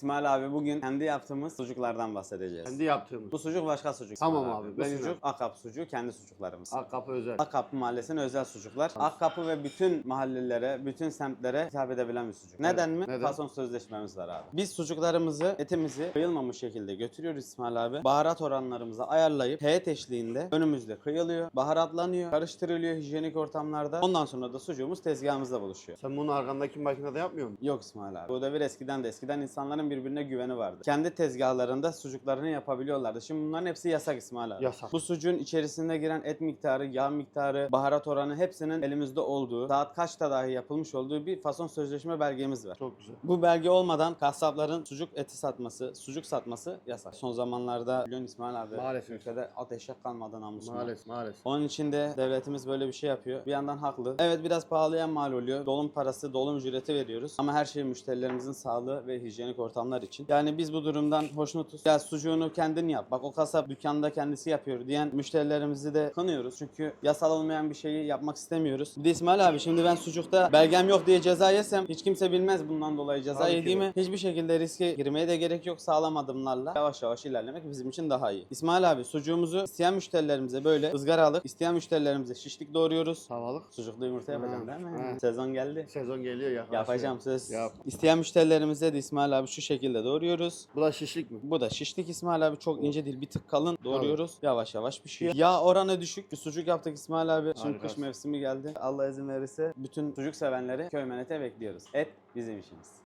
İsmail abi bugün kendi yaptığımız sucuklardan bahsedeceğiz. Kendi yaptığımız. Bu sucuk başka sucuk. Tamam İsmail abi, Bu ben sucuk inanırım. Akap sucuğu kendi sucuklarımız. Akkapı özel. Akkapı Mahallesi'nin özel sucuklar. Akkapı ve bütün mahallelere, bütün semtlere hitap edebilen bir sucuk. Neden mi? neden? Fason sözleşmemiz var abi. Biz sucuklarımızı, etimizi kıyılmamış şekilde götürüyoruz İsmail abi. Baharat oranlarımızı ayarlayıp heyet eşliğinde önümüzde kıyılıyor, baharatlanıyor, karıştırılıyor hijyenik ortamlarda. Ondan sonra da sucuğumuz tezgahımızda buluşuyor. Sen bunu arkandaki makinede yapmıyor musun? Yok İsmail abi. Bu devir eskiden de eskiden insanların birbirine güveni vardı. Kendi tezgahlarında sucuklarını yapabiliyorlardı. Şimdi bunların hepsi yasak İsmail abi. Yasak. Bu sucuğun içerisinde giren et miktarı, yağ miktarı, baharat oranı hepsinin elimizde olduğu, saat kaçta dahi yapılmış olduğu bir fason sözleşme belgemiz var. Çok güzel. Bu belge olmadan kasapların sucuk eti satması, sucuk satması yasak. Son zamanlarda biliyorsun İsmail abi Maalesef. ülkede ateşe kalmadı namusuna. Maalesef maalesef. Onun için de devletimiz böyle bir şey yapıyor. Bir yandan haklı. Evet biraz pahalıya mal oluyor. Dolum parası, dolum ücreti veriyoruz. Ama her şey müşterilerimizin sağlığı ve hijyenik ortamlar için. Yani biz bu durumdan hoşnutuz. Ya sucuğunu kendin yap. Bak o kasap dükkanda kendisi yapıyor diyen müşterilerimizi de kınıyoruz. Çünkü yasal olmayan bir şeyi yapmak istemiyoruz. Bir de İsmail abi şimdi ben sucukta belgem yok diye ceza yesem hiç kimse bilmez bundan dolayı ceza Tabii yediğimi. Hiçbir şekilde riske girmeye de gerek yok. Sağlam adımlarla yavaş yavaş ilerlemek bizim için daha iyi. İsmail abi sucuğumuzu isteyen müşterilerimize böyle ızgaralık, isteyen müşterilerimize şişlik doğruyoruz. Tavalık. Sucuklu yumurta yapacağım değil mi? ha. Sezon geldi. Sezon geliyor ya. Yapacağım söz. Yap. İsteyen müşterilerimize de İsmail abi şu şekilde doğruyoruz. Bu da şişlik mi? Bu da şişlik İsmail abi çok ince değil bir tık kalın doğruyoruz. Yavaş yavaş pişiyor. Yağ oranı düşük. Bir sucuk yaptık İsmail abi. Şimdi kış Harikasın. mevsimi geldi. Allah izin verirse bütün sucuk sevenleri köy menete bekliyoruz. Et bizim işimiz.